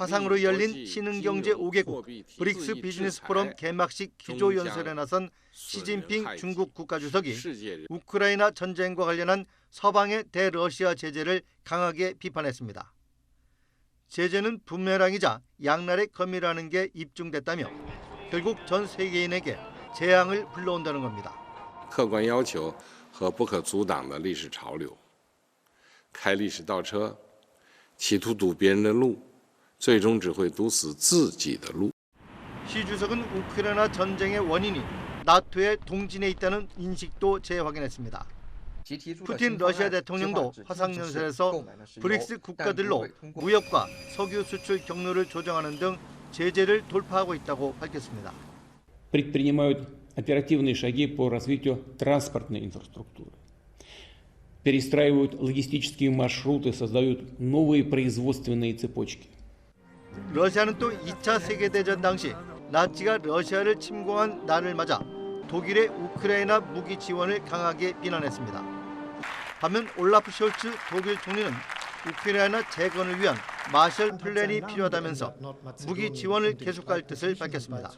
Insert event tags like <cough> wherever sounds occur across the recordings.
화상으로 열린 신흥경제 5개국 브릭스 비즈니스 포럼 개막식 기조 연설에 나선 시진핑 중국 국가주석이 우크라이나 전쟁과 관련한 서방의 대러시아 제재를 강하게 비판했습니다. 제재는 부메랑이자 양날의 검이라는 게 입증됐다며 결국 전 세계인에게 재앙을 불러온다는 겁니다. 客观要求和不可阻挡的历史潮流，开历史倒车，企图堵别人的路， 最终只会堵死自己的路。 시 주석은 우크라이나 전쟁의 원인이 나토의 동진에 있다는 인식도 재확인했습니다. 푸틴 러시아 대통령도 화상연설에서 브릭스 국가들로 무역과 석유 수출 경로를 조정하는 등 제재를 돌파하고 있다고 밝혔습니다. предпринимают оперативные шаги по развитию транспортной инфраструктуры, перестраивают логистические маршруты, создают новые производственные цепочки. 러시아는 또 2차 세계대전 당시 나치가 러시아를 침공한 날을 맞아 독일의 우크라이나 무기 지원을 강하게 비난했습니다. 반면 올라프 숄츠 독일 총리는 우크라이나 재건을 위한 마셜 플랜이 필요하다면서 무기 지원을 계속할 뜻을 밝혔습니다.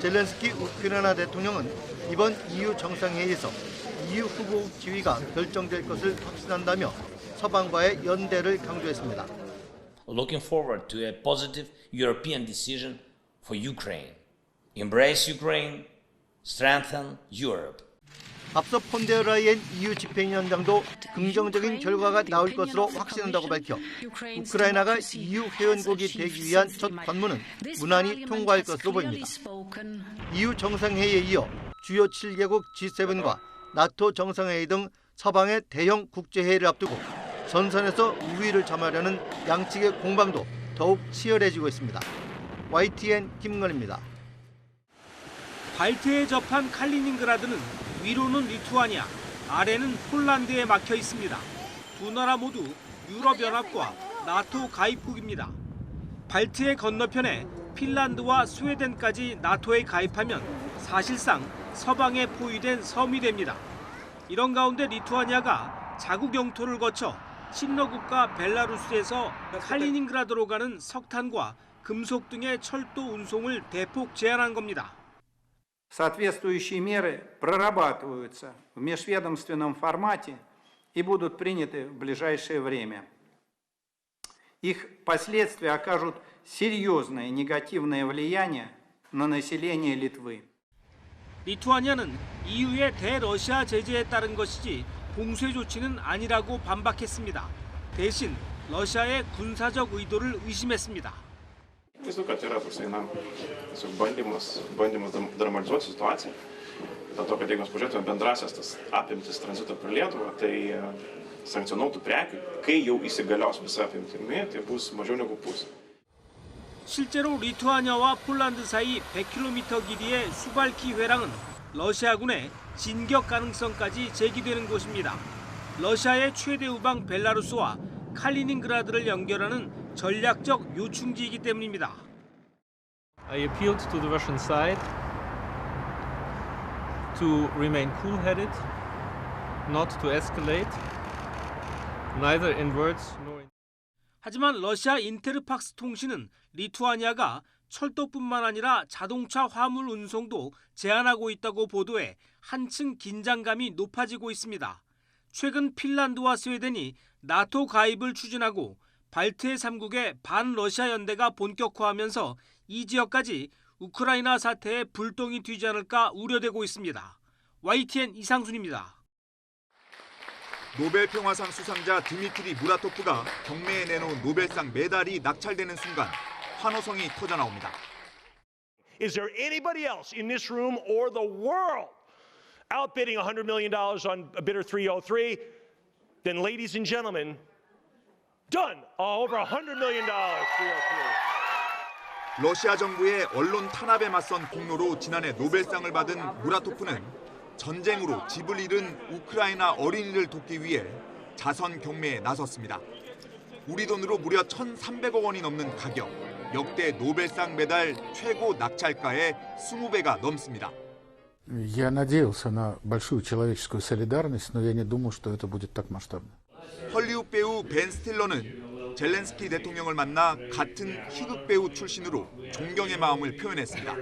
젤렌스키 우크라이나 대통령은 이번 EU 정상회의에서 EU 후보 지위가 결정될 것을 확신한다며 서방과의 연대를 강조했습니다. Looking forward to a positive European decision for Ukraine. Embrace Ukraine, strengthen Europe. 앞서 폰데라이엔 EU 집행위원장도 긍정적인 결과가 나올 것으로 확신한다고 밝혀 우크라이나가 EU 회원국이 되기 위한 첫 관문은 무난히 통과할 것으로 보입니다. EU 정상회의에 이어 주요 7개국 G7과 나토 정상회의 등 서방의 대형 국제회의를 앞두고 전선에서 우위를 점하려는 양측의 공방도 더욱 치열해지고 있습니다. YTN 김건입니다. 발트에 접한 칼리닝그라드는 위로는 리투아니아, 아래는 폴란드에 막혀 있습니다. 두 나라 모두 유럽연합과 나토 가입국입니다. 발트의 건너편에 핀란드와 스웨덴까지 나토에 가입하면 사실상 서방에 포위된 섬이 됩니다. 이런 가운데 리투아니아가 자국 영토를 거쳐 친러국가 벨라루스에서 칼리닝그라드로 가는 석탄과 금속 등의 철도 운송을 대폭 제한한 겁니다. Соответствующие меры прорабатываются в межведомственном формате и будут приняты в ближайшее время. Их последствия окажут серьезное негативное влияние на население Литвы. 리투아니아는 EU의 대러시아 제재에 따른 것이지 봉쇄 조치는 아니라고 반박했습니다. 대신 러시아의 군사적 의도를 의심했습니다. Akivaizdu, kad yra toksai, na, tiesiog bandymas, bandymas dram- dramatizuoti situaciją. Dėl to, kad jeigu mes pažiūrėtume bendrasias tas apimtis tranzito per Lietuvą, tai e, sankcionuotų prekių, kai jau įsigalios visa apimtimi, tai bus mažiau negu pusė. 실제로 리투아니아와 폴란드 사이 100km 길이의 수발키 회랑은 러시아군의 진격 가능성까지 제기되는 곳입니다. 러시아의 최대 우방 벨라루스와 칼리닝그라드를 연결하는 전략적 요충지이기 때문입니다. I appealed to the Russian side to remain cool headed, not to escalate, neither in words nor in 하지만 러시아 인테르팍스 통신은 리투아니아가 철도뿐만 아니라 자동차 화물 운송도 제한하고 있다고 보도해 한층 긴장감이 높아지고 있습니다. 최근 핀란드와 스웨덴이 나토 가입을 추진하고 발트해 3국의 반러시아 연대가 본격화하면서 이 지역까지 우크라이나 사태에 불똥이 튀지 않을까 우려되고 있습니다. YTN 이상순입니다. 노벨 평화상 수상자 드미트리 무라토프가 경매에 내놓은 노벨상 메달이 낙찰되는 순간 환호성이 터져 나옵니다. Is there anybody else in this room or the world outbidding $100 million on bidder 303? Then, ladies and gentlemen, done. Uh, over $100 million, 303. 러시아 정부의 언론 탄압에 맞선 공로로 지난해 노벨상을 받은 무라토프는 전쟁으로 집을 잃은 우크라이나 어린이를 돕기 위해 자선 경매에 나섰습니다. 우리 돈으로 무려 1,300억 원이 넘는 가격, 역대 노벨상 메달 최고 낙찰가의 20배가 넘습니다. Я надеялся на большую человеческую солидарность, но я не думал, что это будет так масштабно. 헐리우드 배우 벤 스틸러는 젤렌스키 대통령을 만나 같은 희극 배우 출신으로 존경의 마음을 표현했습니다.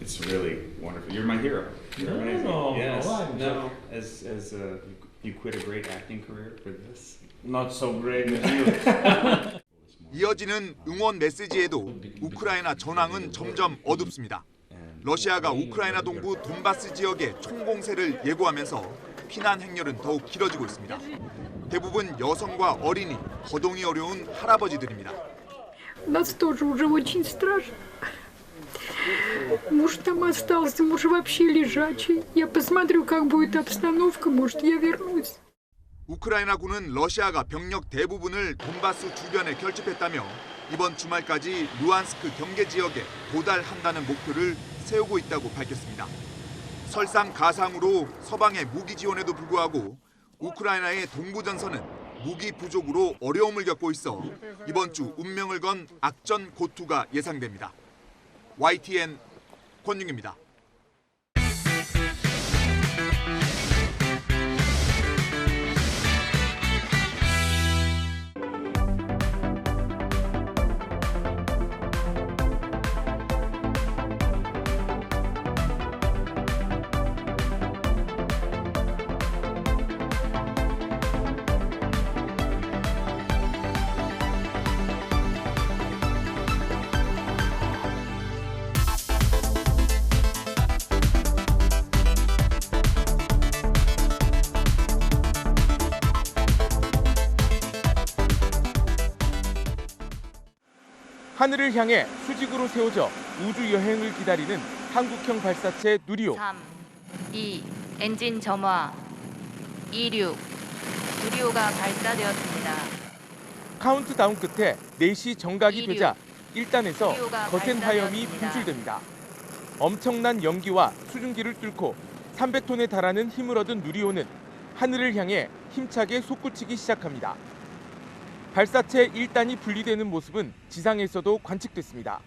It's really wonderful. You're my hero. You're amazing. No, yes. why? No. As as uh, you, you quit a great acting career for this. Not so great as you. 이어지는 응원 메시지에도 우크라이나 전황은 점점 어둡습니다. 러시아가 우크라이나 동부 돈바스 지역의 총공세를 예고하면서 피난 행렬은 더욱 길어지고 있습니다. 대부분 여성과 어린이, 거동이 어려운 할아버지들입니다. У нас тоже уже очень страшно. Муж там остался, муж вообще лежачий. Я посмотрю, как будет обстановка, может, я вернусь. 우크라이나군은 러시아가 병력 대부분을 돈바스 주변에 결집했다며 이번 주말까지 루안스크 경계 지역에 도달한다는 목표를 세우고 있다고 밝혔습니다. 설상 가상으로 서방의 무기 지원에도 불구하고 우크라이나의 동부 전선은 무기 부족으로 어려움을 겪고 있어 이번 주 운명을 건 악전 고투가 예상됩니다. YTN 권윤입니다. 하늘을 향해 수직으로 세워져 우주 여행을 기다리는 한국형 발사체 누리호. 3, 2, 엔진 점화, 26, 누리호가 발사되었습니다. 카운트다운 끝에 4시 정각이 이륙. 되자 1단에서 누리호가 거센 화염이. 분출됩니다. 엄청난 연기와 수증기를 뚫고 300톤에 달하는 힘을 얻은 누리호는 하늘을 향해 힘차게 솟구치기 시작합니다. 발사체 1단이 분리되는 모습은 지상에서도 관측됐습니다.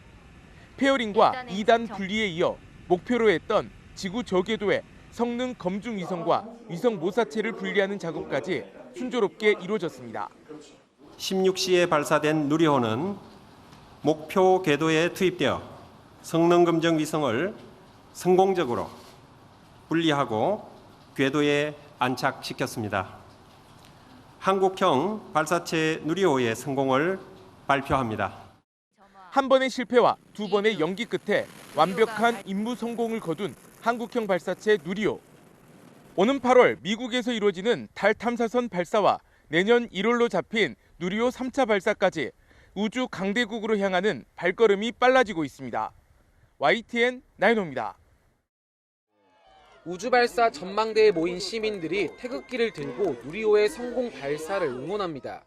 페어링과 일단의 2단 정- 분리에 이어 목표로 했던 지구 저궤도의 성능 검증 위성과 위성 모사체를 분리하는 작업까지 순조롭게 이루어졌습니다. 16시에 발사된 누리호는 목표 궤도에 투입되어 성능 검증 위성을 성공적으로 분리하고 궤도에 안착시켰습니다. 한국형 발사체 누리호의 성공을 발표합니다. 한 번의 실패와 두 번의 연기 끝에 완벽한 임무 성공을 거둔 한국형 발사체 누리호. 오는 8월 미국에서 이루어지는 달 탐사선 발사와 내년 1월로 잡힌 누리호 3차 발사까지 우주 강대국으로 향하는 발걸음이 빨라지고 있습니다. YTN 나인호입니다. 우주발사 전망대에 모인 시민들이 태극기를 들고 누리호의 성공 발사를 응원합니다.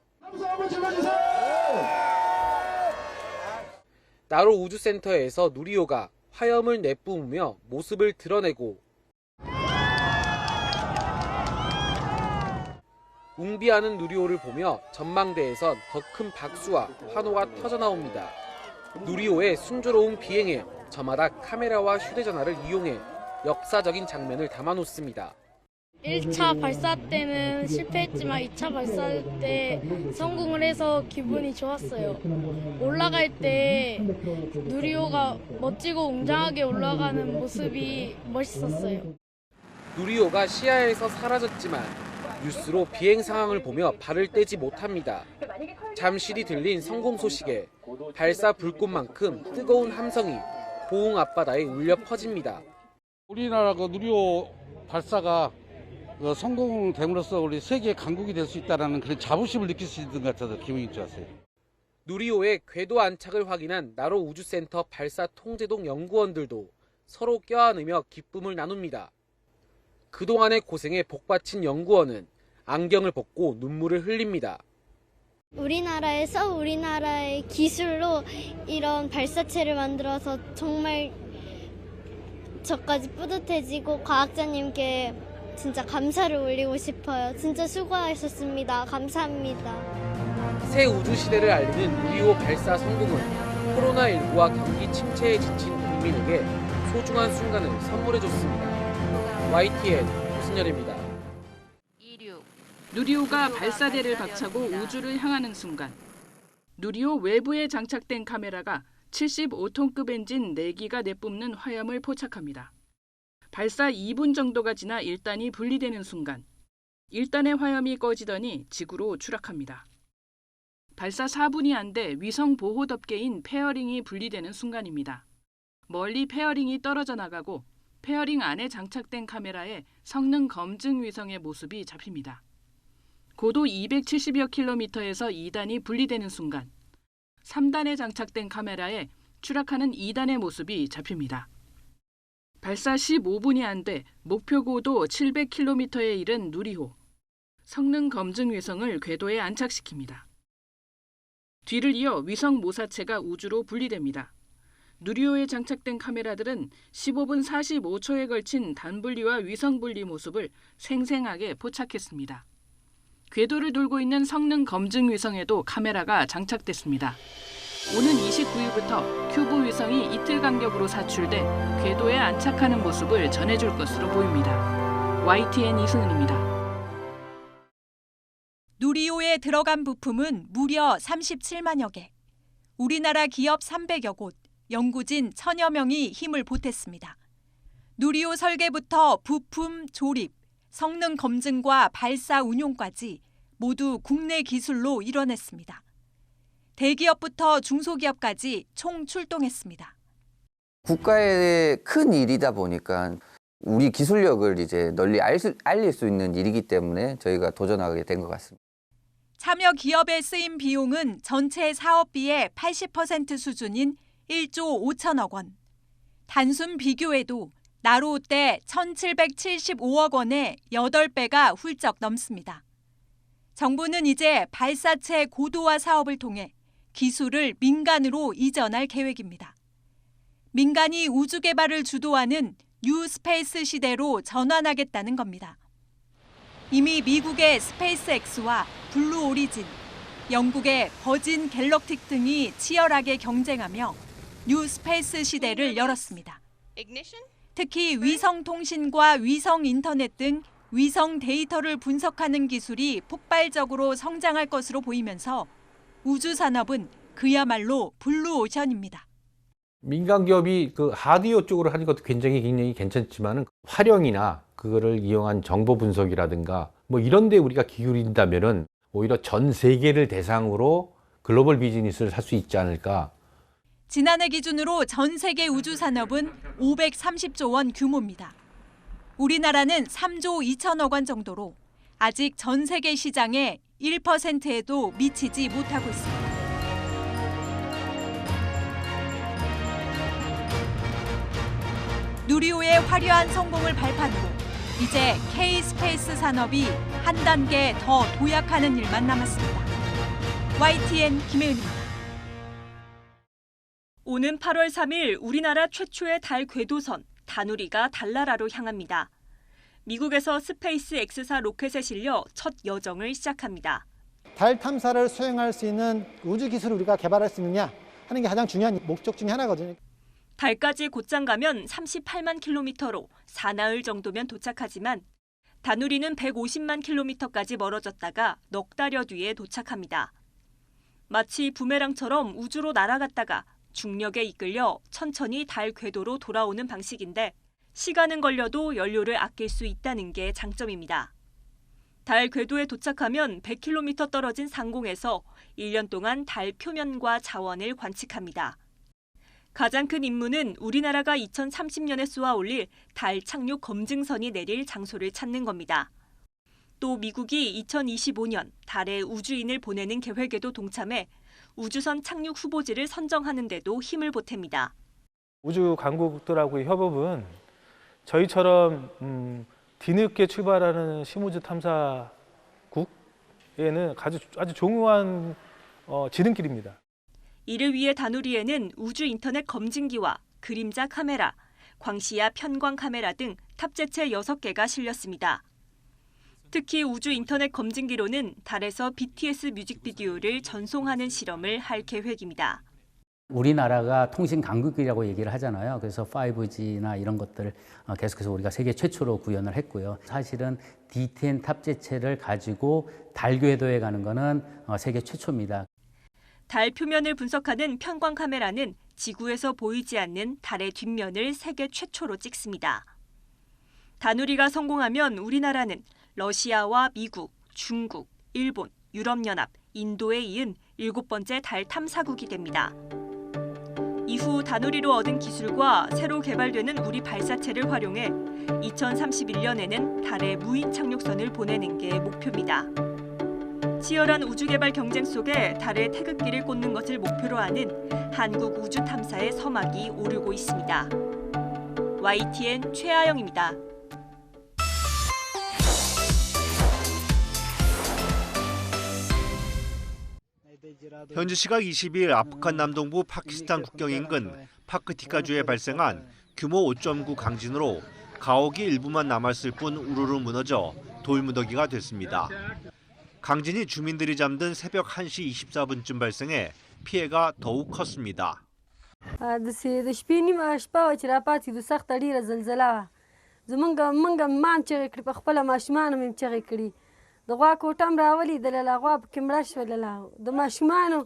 나로 우주센터에서 누리호가 화염을 내뿜으며 모습을 드러내고 웅비하는 누리호를 보며 전망대에선 더 큰 박수와 환호가 터져 나옵니다. 누리호의 순조로운 비행에 저마다 카메라와 휴대전화를 이용해 역사적인 장면을 담아놓습니다. 1차 발사 때는 실패했지만 2차 발사 때 성공을 해서 기분이 좋았어요. 올라갈 때 누리호가 멋지고 웅장하게 올라가는 모습이 멋있었어요. 누리호가 시야에서 사라졌지만 뉴스로 비행 상황을 보며 발을 떼지 못합니다. 잠실이 들린 성공 소식에 발사 불꽃만큼 뜨거운 함성이 보흥 앞바다에 울려 퍼집니다. 우리나라 그 누리호 발사가 그 성공됨으로써 우리 세계 강국이 될 수 있다는 그런 자부심을 느낄 수 있는 것 같아서 기분이 좋았어요. 누리호의 궤도 안착을 확인한 나로 우주센터 발사 통제동 연구원들도 서로 껴안으며 기쁨을 나눕니다. 그동안의 고생에 복받친 연구원은 안경을 벗고 눈물을 흘립니다. 우리나라에서 우리나라의 기술로 이런 발사체를 만들어서 정말 저까지 뿌듯해지고 과학자님께 진짜 감사를 올리고 싶어요. 진짜 수고하셨습니다. 감사합니다. 새 우주 시대를 알리는 누리호 발사 성공은 코로나19와 경기 침체에 지친 국민에게 소중한 순간을 선물해줬습니다. YTN 조승열입니다. 이륙 누리호가 발사대를 박차고 우주를 향하는 순간 누리호 외부에 장착된 카메라가 75톤급 엔진 4기가 내뿜는 화염을 포착합니다. 발사 2분 정도가 지나 1단이 분리되는 순간 1단의 화염이 꺼지더니 지구로 추락합니다. 발사 4분이 안 돼 위성 보호 덮개인 페어링이 분리되는 순간입니다. 멀리 페어링이 떨어져 나가고 페어링 안에 장착된 카메라에 성능 검증 위성의 모습이 잡힙니다. 고도 270여 킬로미터에서 2단이 분리되는 순간 3단에 장착된 카메라에 추락하는 2단의 모습이 잡힙니다. 발사 15분이 안 돼 목표 고도 700킬로미터에 이른 누리호 성능 검증 위성을 궤도에 안착시킵니다. 뒤를 이어 위성 모사체가 우주로 분리됩니다. 누리호에 장착된 카메라들은 15분 45초에 걸친 단분리와 위성 분리 모습을 생생하게 포착했습니다. 궤도를 돌고 있는 성능 검증 위성에도 카메라가 장착됐습니다. 오는 29일부터 큐브 위성이 이틀 간격으로 사출돼 궤도에 안착하는 모습을 전해줄 것으로 보입니다. YTN 이승은입니다. 누리호에 들어간 부품은 무려 37만여 개. 우리나라 기업 300여 곳, 연구진 천여 명이 힘을 보탰습니다. 누리호 설계부터 부품 조립, 성능 검증과 발사 운용까지 모두 국내 기술로 이뤄냈습니다. 대기업부터 중소기업까지 총 출동했습니다. 국가의 큰 일이다 보니까 우리 기술력을 이제 널리 알 수- 알릴 수 있는 일이기 때문에 저희가 도전하게 된 것 같습니다. 참여 기업에 쓰인 비용은 전체 사업비의 80% 수준인 1조 5천억 원. 단순 비교에도 나로호 때 1,775억 원의 8배가 훌쩍 넘습니다. 정부는 이제 발사체 고도화 사업을 통해 기술을 민간으로 이전할 계획입니다. 민간이 우주 개발을 주도하는 뉴 스페이스 시대로 전환하겠다는 겁니다. 이미 미국의 스페이스X와 블루 오리진, 영국의 버진 갤럭틱 등이 치열하게 경쟁하며 뉴 스페이스 시대를 열었습니다. 특히 위성 통신과 위성 인터넷 등 위성 데이터를 분석하는 기술이 폭발적으로 성장할 것으로 보이면서 우주 산업은 그야말로 블루 오션입니다. 민간 기업이 그 하드웨어 쪽으로 하는 것도 굉장히 굉장히 괜찮지만은 활용이나 그거를 이용한 정보 분석이라든가 뭐 이런 데 우리가 기울인다면은 오히려 전 세계를 대상으로 글로벌 비즈니스를 할 수 있지 않을까. 지난해 기준으로 전 세계 우주 산업은 530조 원 규모입니다. 우리나라는 3조 2천억 원 정도로 아직 전 세계 시장의 1%에도 미치지 못하고 있습니다. 누리호의 화려한 성공을 발판으로 이제 K 스페이스 산업이 한 단계 더 도약하는 일만 남았습니다. YTN 김혜은입니다. 오는 8월 3일 우리나라 최초의 달 궤도선 다누리가 달나라로 향합니다. 미국에서 스페이스 X사 로켓에 실려 첫 여정을 시작합니다. 달 탐사를 수행할 수 있는 우주 기술을 우리가 개발할 수 있느냐 하는 게 가장 중요한 목적 중에 하나거든요. 달까지 곧장 가면 38만 킬로미터로 사나흘 정도면 도착하지만 다누리는 150만 킬로미터까지 멀어졌다가 넉 달여 뒤에 도착합니다. 마치 부메랑처럼 우주로 날아갔다가 중력에 이끌려 천천히 달 궤도로 돌아오는 방식인데 시간은 걸려도 연료를 아낄 수 있다는 게 장점입니다. 달 궤도에 도착하면 100km 떨어진 상공에서 1년 동안 달 표면과 자원을 관측합니다. 가장 큰 임무는 우리나라가 2030년에 쏘아 올릴 달 착륙 검증선이 내릴 장소를 찾는 겁니다. 또 미국이 2025년 달에 우주인을 보내는 계획에도 동참해 우주선 착륙 후보지를 선정하는 데도 힘을 보탭니다. 우주 강국들하고의 협업은 저희처럼 음, 뒤늦게 출발하는 심우주 탐사국에는 아주 아주 중요한 어, 지름길입니다. 이를 위해 다누리에는 우주 인터넷 검증기와 그림자 카메라, 광시야 편광 카메라 등 탑재체 6개가 실렸습니다. 특히 우주 인터넷 검증기로는 달에서 BTS 뮤직비디오를 전송하는 실험을 할 계획입니다. 우리나라가 통신 강국이라고 얘기를 하잖아요. 그래서 5G나 이런 것들 어, 계속해서 우리가 세계 최초로 구현을 했고요. 사실은 D10 탑재체를 가지고 달 궤도에 가는 거는 어, 세계 최초입니다. 달 표면을 분석하는 편광 카메라는 지구에서 보이지 않는 달의 뒷면을 세계 최초로 찍습니다. 다누리가 성공하면 우리나라는 러시아와 미국, 중국, 일본, 유럽연합, 인도에 이은 일곱 번째 달 탐사국이 됩니다. 이후 다누리로 얻은 기술과 새로 개발되는 우리 발사체를 활용해 2031년에는 달에 무인 착륙선을 보내는 게 목표입니다. 치열한 우주 개발 경쟁 속에 달에 태극기를 꽂는 것을 목표로 하는 한국 우주 탐사의 서막이 오르고 있습니다. YTN 최아영입니다. 현지 시각 22일 아프간 남동부 파키스탄 국경 인근 파크티카주에 발생한 규모 5.9 강진으로 가옥이 일부만 남았을 뿐 우르르 무너져 돌무더기가 됐습니다. 강진이 주민들이 잠든 새벽 1시 24분쯤 발생해 피해가 더욱 컸습니다. د شپې نیمه شپه وه چې راپاڅېدو سخته ډېره زلزله وه زمونږ موږ مام چغې کړې په خپله ماشومانو مې چغې کړي د غوا کوټه هم راولیدله غوا پکې مړه شولله د ماشومانو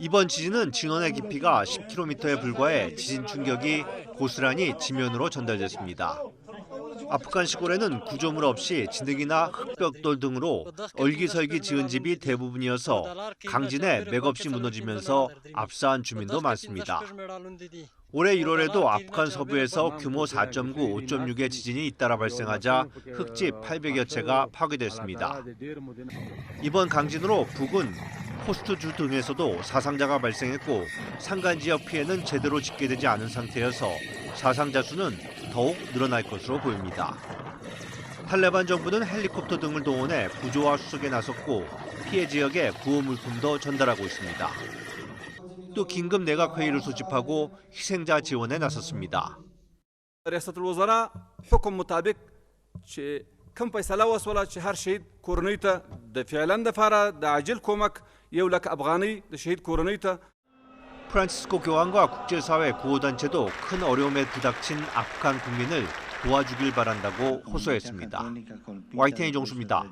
이번 지진은 진원의 깊이가 10km에 불과해 지진 충격이 고스란히 지면으로 전달됐습니다. 아프간 시골에는 구조물 없이 진흙이나 흙벽돌 등으로 얼기설기 지은 집이 대부분이어서 강진에 맥없이 무너지면서 압사한 주민도 많습니다. 올해 1월에도 아프간 서부에서 규모 4.9, 5.6의 지진이 잇따라 발생하자 흙집 800여 채가 파괴됐습니다. 이번 강진으로 북은 호스트주 등에서도 사상자가 발생했고 상간 지역 피해는 제대로 집계되지 않은 상태여서 사상자 수는 더욱 늘어날 것으로 보입니다. 탈레반 정부는 헬리콥터 등을 동원해 구조와 수색에 나섰고 피해 지역에 구호 물품도 전달하고 있습니다. 또 긴급 내각 회의를 소집하고 희생자 지원에 나섰습니다. رئاسة الوزراء حكم مطابق چې کوم فیصله وسوله چې هر شهید کورنۍ ته د فعلا د فاره د عاجل کومک یو لک افغاني د شهید کورنۍ ته 프란치스코 교황과 국제사회 구호단체도 큰 어려움에 부닥친 아프간 국민을 도와주길 바란다고 호소했습니다. YTN 정수입니다.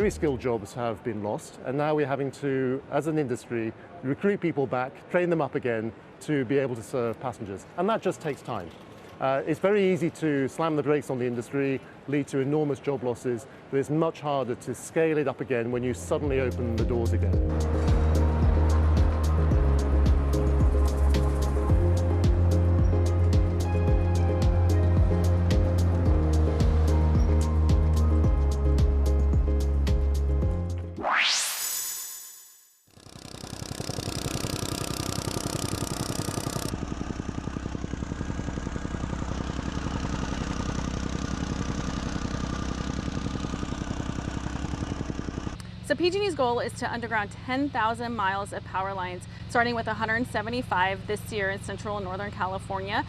Very skilled jobs have been lost, and now we're having to, as an industry, recruit people back, train them up again to be able to serve passengers. And that just takes time. Uh, it's very easy to slam the brakes on the industry, lead to enormous job losses, but it's much harder to scale it up again when you suddenly open the doors again. PG&E's goal is to underground 10,000 miles of power lines, starting with 175 this year in central and northern California.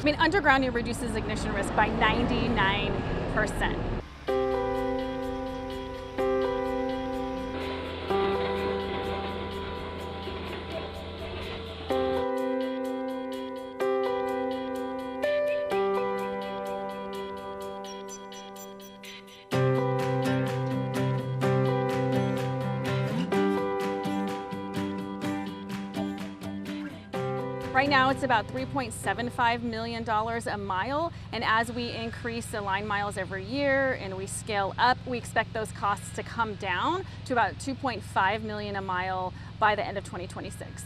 I mean, undergrounding reduces ignition risk by 99%. Right now, it's about $3.75 million a mile. And as we increase the line miles every year and we scale up, we expect those costs to come down to about 2.5 million a mile by the end of 2026.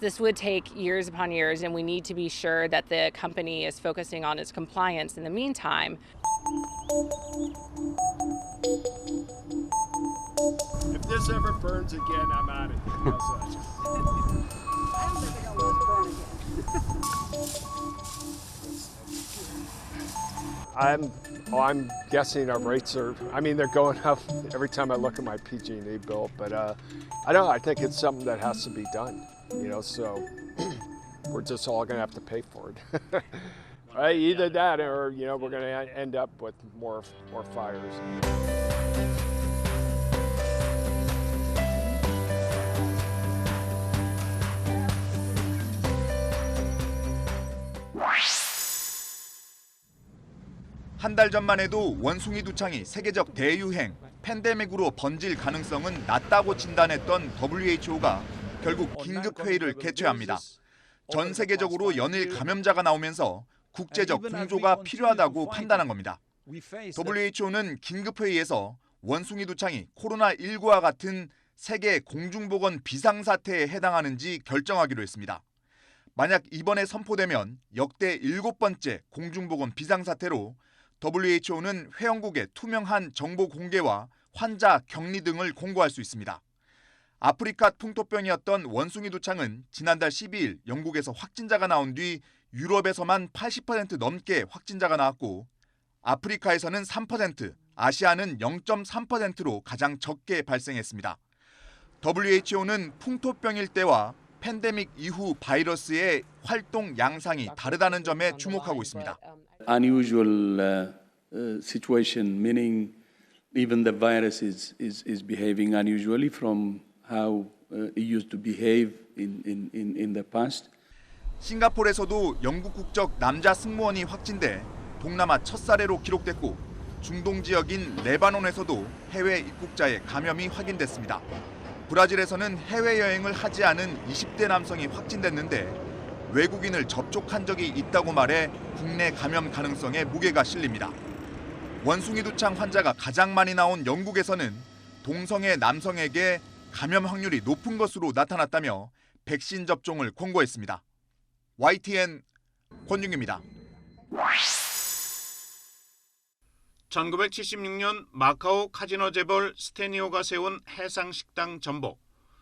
This would take years upon years, and we need to be sure that the company is focusing on its compliance in the meantime. If this ever burns again, I'm out of here. How's that? <laughs> <laughs> I'm, oh, I'm guessing our rates are. I mean, they're going <laughs> up every time I look at my PG&E bill. But uh, I don't know. I think it's something that has to be done. You know, so <clears throat> we're just all going to have to pay for it. <laughs> Right, either that, or you know, we're going to end up with more more fires. 한 달 전만 해도 원숭이 두창이 세계적 대유행, 팬데믹으로 번질 가능성은 낮다고 진단했던 WHO가 결국 긴급 회의를 개최합니다. 전 세계적으로 연일 감염자가 나오면서 국제적 공조가 필요하다고 판단한 겁니다. WHO는 긴급 회의에서 원숭이 두창이 코로나19와 같은 세계 공중보건 비상사태에 해당하는지 결정하기로 했습니다. 만약 이번에 선포되면 역대 일곱 번째 공중보건 비상사태로 WHO는 회원국의 투명한 정보 공개와 환자 격리 등을 공고할 수 있습니다. 아프리카 풍토병이었던 원숭이 두창은 지난달 12일 영국에서 확진자가 나온 뒤 유럽에서만 80% 넘게 확진자가 나왔고 아프리카에서는 3%, 아시아는 0.3%로 가장 적게 발생했습니다. WHO는 풍토병일 때와 팬데믹 이후 바이러스의 활동 양상이 다르다는 점에 주목하고 있습니다. Unusual uh, uh, situation, meaning even the virus is, is, is behaving unusually from how uh, it used to behave in, in, in, in the past. 싱가포르에서도 영국 국적 남자 승무원이 확진돼 동남아 첫 사례로 기록됐고 중동 지역인 레바논에서도 해외 입국자의 감염이 확인됐습니다. 브라질에서는 해외여행을 하지 않은 20대 남성이 확진됐는데 외국인을 접촉한 적이 있다고 말해 국내 감염 가능성에 무게가 실립니다. 원숭이 두창 환자가 가장 많이 나온 영국에서는 동성애 남성에게 감염 확률이 높은 것으로 나타났다며 백신 접종을 권고했습니다. YTN 권윤기입니다. 1976년 마카오 카지노 재벌 스테니오가 세운 해상 식당 전복.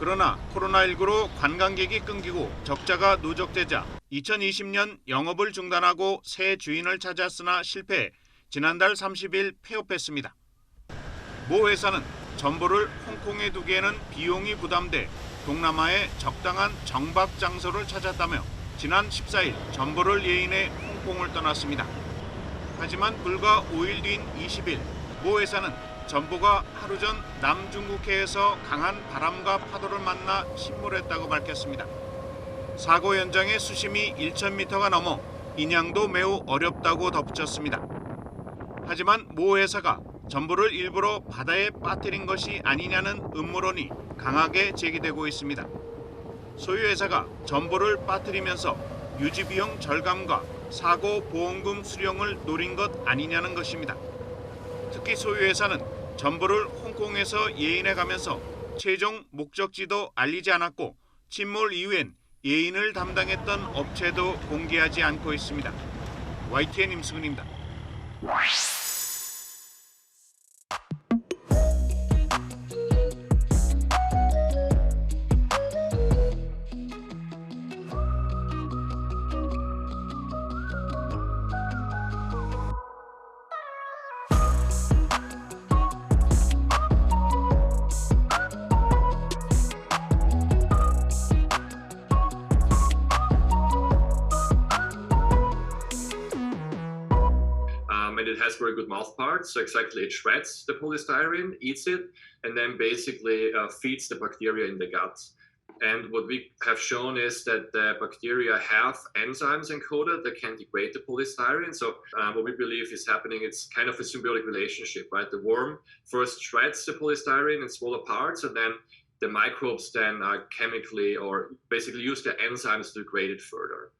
그러나 코로나19로 관광객이 끊기고 적자가 누적되자 2020년 영업을 중단하고 새 주인을 찾았으나 실패해 지난달 30일 폐업했습니다. 모 회사는 전보를 홍콩에 두기에는 비용이 부담돼 동남아의 적당한 정박 장소를 찾았다며 지난 14일 전보를 예인해 홍콩을 떠났습니다. 하지만 불과 5일 뒤인 20일 모 회사는 전보가 하루 전 남중국해에서 강한 바람과 파도를 만나 침몰했다고 밝혔습니다. 사고 현장의 수심이 1,000m가 넘어 인양도 매우 어렵다고 덧붙였습니다. 하지만 모 회사가 전보를 일부러 바다에 빠뜨린 것이 아니냐는 음모론이 강하게 제기되고 있습니다. 소유 회사가 전보를 빠뜨리면서 유지 비용 절감과 사고 보험금 수령을 노린 것 아니냐는 것입니다. 특히 소유 회사는 전보를 홍콩에서 예인해 가면서 최종 목적지도 알리지 않았고 침몰 이후엔 예인을 담당했던 업체도 공개하지 않고 있습니다. YTN 임수근입니다. So exactly, it shreds the polystyrene, eats it, and then basically uh, feeds the bacteria in the gut. And what we have shown is that the bacteria have enzymes encoded that can degrade the polystyrene. So uh, what we believe is happening, it's kind of a symbiotic relationship, right? The worm first shreds the polystyrene in smaller parts, and then the microbes then chemically or basically use the enzymes to degrade it further.